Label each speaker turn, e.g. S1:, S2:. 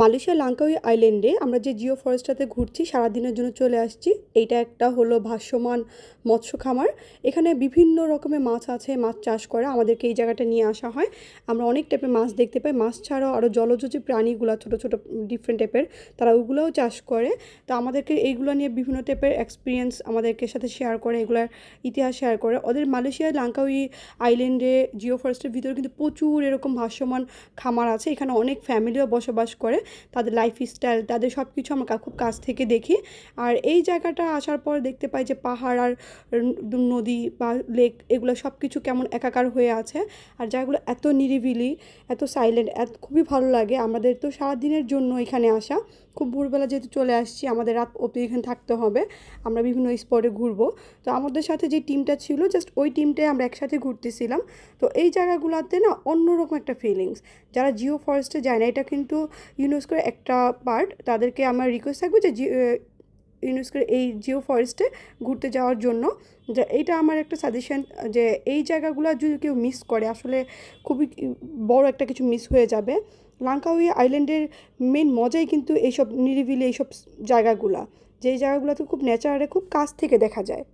S1: Malaysia Langkawi আইল্যান্ডে আমরা যে জিও ফরেস্টটাতে ঘুরছি, সারাদিনের জন্য চলে আসছি। এইটা একটা হলো ভাসমান মৎস্য খামার। এখানে বিভিন্ন রকমের মাছ আছে, মাছ চাষ করে। আমাদেরকে এই জায়গাটা নিয়ে আসা হয়। আমরা অনেক টাইপের মাছ দেখতে পাই। মাছ ছাড়াও আরও জলজ যে প্রাণীগুলো, ছোটো ছোটো ডিফারেন্ট টাইপের তারা ওগুলোও চাষ করে। তো আমাদেরকে এইগুলো নিয়ে বিভিন্ন টাইপের এক্সপিরিয়েন্স আমাদেরকে সাথে শেয়ার করে এগুলার ইতিহাস শেয়ার করে। ওদের মালয়েশিয়ার লাঙ্কাউই আইল্যান্ডে জিও ফরেস্টের ভিতরে কিন্তু প্রচুর এরকম ভাসমান খামার আছে। এখানে অনেক ফ্যামিলিও বসবাস করে। তাদের লাইফস্টাইল তাদের সব কিছু আমরা খুব কাছ থেকে দেখি। আর এই জায়গাটা আসার পর দেখতে পাই যে পাহাড় আর নদী বা লেক এগুলো সব কিছু কেমন একাকার হয়ে আছে। আর জায়গাগুলো এত নিরিবিলি, এত সাইলেন্ট এত খুবই ভালো লাগে। আমাদের তো সারাদিনের জন্য এখানে আসা। খুব ভোরবেলা যেহেতু চলে আসছি, আমাদের রাত অবধি এখানে থাকতে হবে। আমরা বিভিন্ন স্পটে ঘুরবো। তো আমাদের সাথে যে টিমটা ছিল জাস্ট ওই টিমটাই আমরা একসাথে ঘুরতেছিলাম। তো এই জায়গাগুলোতে না অন্যরকম একটা ফিলিংস যারা জিও ফরেস্টে যায় না, এটা কিন্তু ইউনেস্কোর একটা পার্ট তাদেরকে আমার রিকোয়েস্ট থাকবে যে ইউনেস্কোর এই জিও ফরেস্টে ঘুরতে যাওয়ার জন্য। যে এইটা আমার একটা সাজেশন যে এই জায়গাগুলো যদি কেউ মিস করে, আসলে খুবই বড় একটা কিছু মিস হয়ে যাবে। লাঙ্কাউই আইল্যান্ডের মেন মজাই কিন্তু এইসব নিরিবিলি এইসব জায়গাগুলা, যেই জায়গাগুলোতে খুব নেচারে খুব কাছ থেকে দেখা যায়।